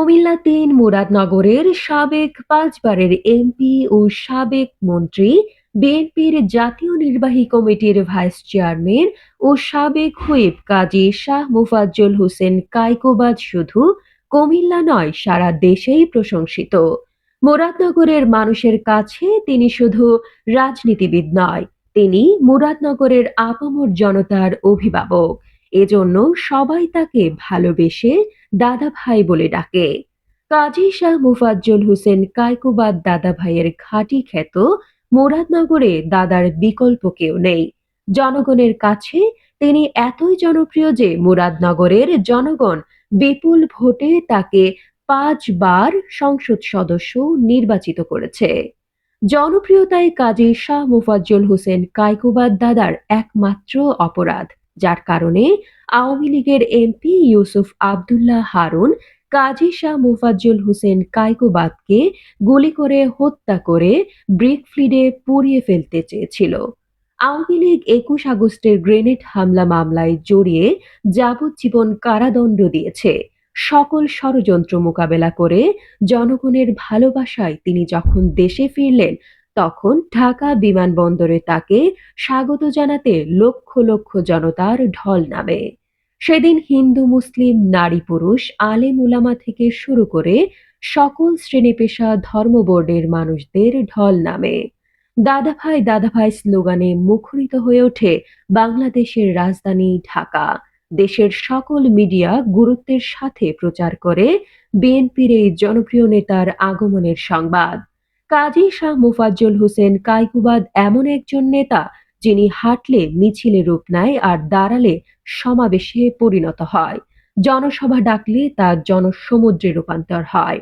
কুমিল্লা তিন মুরাদনগরের সাবেক পাঁচবারের এমপি ও সাবেক মন্ত্রী, বিএনপির জাতীয় নির্বাহী কমিটির ভাইস চেয়ারম্যান ও সাবেক হুইপ কাজী শাহ মুফাজ্জল হোসেন কায়কোবাদ শুধু কুমিল্লা নয়, সারা দেশেই প্রশংসিত। মুরাদনগরের মানুষের কাছে তিনি শুধু রাজনীতিবিদ নয়, তিনি মুরাদনগরের আপামর জনতার অভিভাবক। এজন্য সবাই তাকে ভালোবেসে দাদা ভাই বলে ডাকে। কাজী শাহ মুফাজ্জল হোসেন কায়কোবাদ দাদা ভাইয়ের ঘাঁটি খ্যাত মুরাদনগরে দাদার বিকল্প কেউ নেই। জনগণের কাছে তিনি এতই জনপ্রিয় যে মুরাদনগরের জনগণ বিপুল ভোটে তাকে পাঁচবার সংসদ সদস্য নির্বাচিত করেছে। জনপ্রিয়তায় কাজী শাহ মুফাজ্জল হোসেন কায়কোবাদ দাদার একমাত্র অপরাধ। যার কারণে আওয়ামী লীগের এমপি ইউসুফ আবদুল্লাহ হারুন, কাজী শাহ মুফাজ্জল হোসেন কায়কোবাদকে গুলি করে হত্যা করে ব্রিক ফ্লিডে পুড়িয়ে ফেলতে চেয়েছিল। আওয়ামী লীগ একুশ আগস্টের গ্রেনেড হামলা মামলায় জড়িয়ে যাবজ্জীবন কারাদণ্ড দিয়েছে। সকল ষড়যন্ত্র মোকাবেলা করে জনগণের ভালোবাসায় তিনি যখন দেশে ফিরলেন তখন ঢাকা বিমানবন্দরে তাকে স্বাগত জানাতে লক্ষ লক্ষ জনতার ঢল নামে। সেদিন হিন্দু, মুসলিম, নারী, পুরুষ, আলেম, উলামা থেকে শুরু করে সকল শ্রেণি পেশা ধর্ম বোর্ডের মানুষদের ঢল নামে। দাদাভাই দাদাভাই স্লোগানে মুখরিত হয়ে ওঠে বাংলাদেশের রাজধানী ঢাকা। দেশের সকল মিডিয়া গুরুত্বের সাথে প্রচার করে বিএনপির এই জনপ্রিয় নেতার আগমনের সংবাদ। কাজী শাহ মুফাজ্জল হোসেন কায়কুবাদ এমন একজন নেতা যিনি হাঁটলে, মিছিলে রূপ নেয় আর দাঁড়ালে সমাবেশে পরিণত হয়। জনসভা ডাকলে তা জনসমুদ্রে রূপান্তর হয়।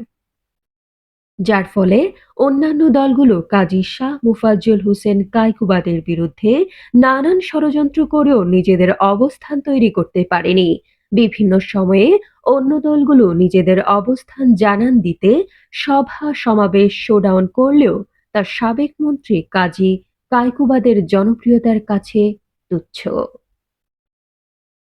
যার ফলে অন্যান্য দলগুলো কাজী শাহ মুফাজ্জল হোসেন কায়কুবাদের বিরুদ্ধে নানান ষড়যন্ত্র করেও নিজেদের অবস্থান তৈরি করতে পারেনি। বিভিন্ন সময়ে অন্য দলগুলো নিজেদের অবস্থান জানান দিতে সভা, সমাবেশ শোডাউন করলেও তার সাবেক মন্ত্রী কাজী কায়কুবাদের জনপ্রিয়তার কাছে তুচ্ছ।